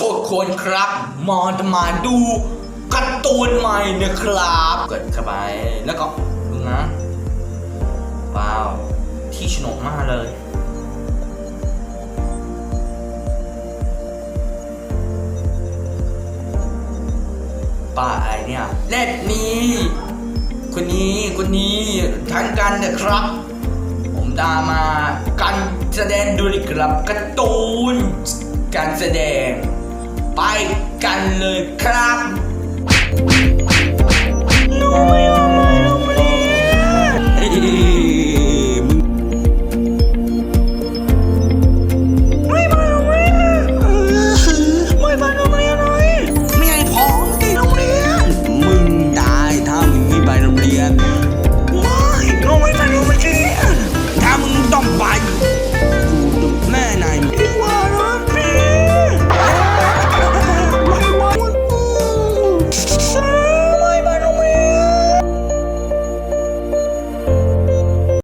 ทุกคนครับมามาดูการ์ตูนใหม่นะครับกดเข้าไปแล้วก็ดูนะว้าว ที่สนุกมากเลยป้าไอเนี่ยเล่นนี้คนนี้คนนี้ทั้งกันนะครับ ผมดามาการแสดงดูดีครับการ์ตูนการแสดง ไป